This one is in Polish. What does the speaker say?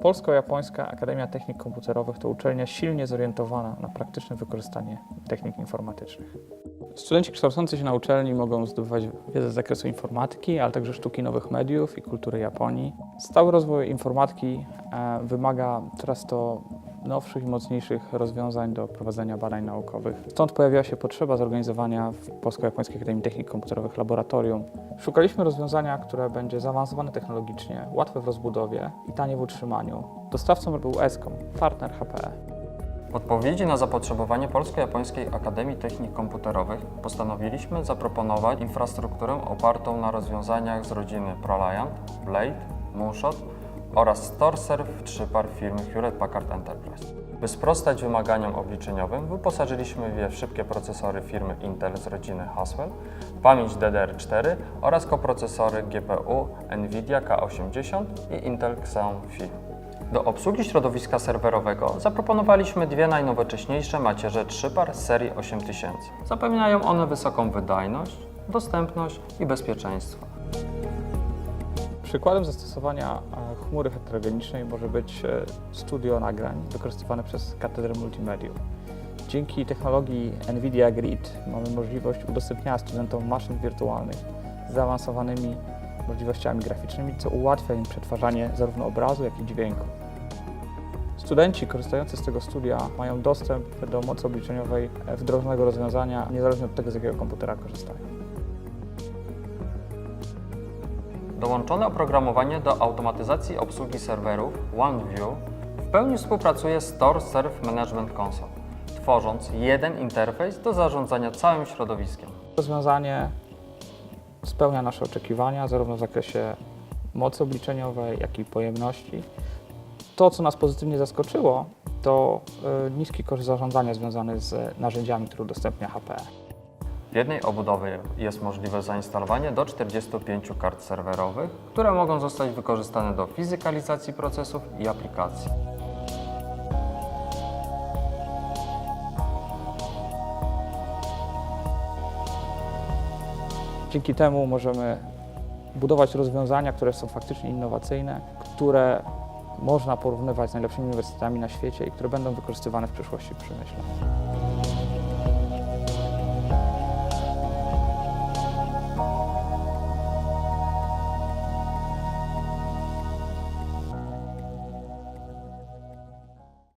Polsko-Japońska Akademia Technik Komputerowych to uczelnia silnie zorientowana na praktyczne wykorzystanie technik informatycznych. Studenci kształcący się na uczelni mogą zdobywać wiedzę z zakresu informatyki, ale także sztuki nowych mediów i kultury Japonii. Stały rozwój informatyki e, wymaga coraz to nowszych i mocniejszych rozwiązań do prowadzenia badań naukowych. Stąd pojawiła się potrzeba zorganizowania w Polsko-Japońskiej Akademii Technik Komputerowych laboratorium. Szukaliśmy rozwiązania, które będzie zaawansowane technologicznie, łatwe w rozbudowie i tanie w utrzymaniu. Dostawcą był ESCOM, partner. HPE. W odpowiedzi na zapotrzebowanie Polsko-Japońskiej Akademii Technik Komputerowych postanowiliśmy zaproponować infrastrukturę opartą na rozwiązaniach z rodziny ProLiant, Blade, Moonshot oraz StoreServe 3PAR firmy Hewlett Packard Enterprise. By sprostać wymaganiom obliczeniowym, wyposażyliśmy je w szybkie procesory firmy Intel z rodziny Haswell, pamięć DDR4 oraz koprocesory GPU NVIDIA K80 i Intel Xeon Phi. Do obsługi środowiska serwerowego zaproponowaliśmy dwie najnowocześniejsze macierze 3PAR z serii 8000. Zapewniają one wysoką wydajność, dostępność i bezpieczeństwo. Przykładem zastosowania e, chmury heterogenicznej może być e, studio nagrań wykorzystywane przez Katedrę Multimediów. Dzięki technologii NVIDIA Grid mamy możliwość udostępniania studentom maszyn wirtualnych z zaawansowanymi możliwościami graficznymi, co ułatwia im przetwarzanie zarówno obrazu, jak i dźwięku. Studenci korzystający z tego studia mają dostęp do mocy obliczeniowej e, wdrożonego rozwiązania, niezależnie od tego, z jakiego komputera korzystają. Dołączone oprogramowanie do automatyzacji obsługi serwerów OneView w pełni współpracuje z Store Serve Management Console, tworząc jeden interfejs do zarządzania całym środowiskiem. Rozwiązanie spełnia nasze oczekiwania, zarówno w zakresie mocy obliczeniowej, jak i pojemności. To, co nas pozytywnie zaskoczyło, to y, niski koszt zarządzania związany z narzędziami, które udostępnia HPE. W jednej obudowie jest możliwe zainstalowanie do 45 kart serwerowych, które mogą zostać wykorzystane do fizykalizacji procesów i aplikacji. Dzięki temu możemy budować rozwiązania, które są faktycznie innowacyjne, które można porównywać z najlepszymi uniwersytetami na świecie i które będą wykorzystywane w przyszłości w przemyśle.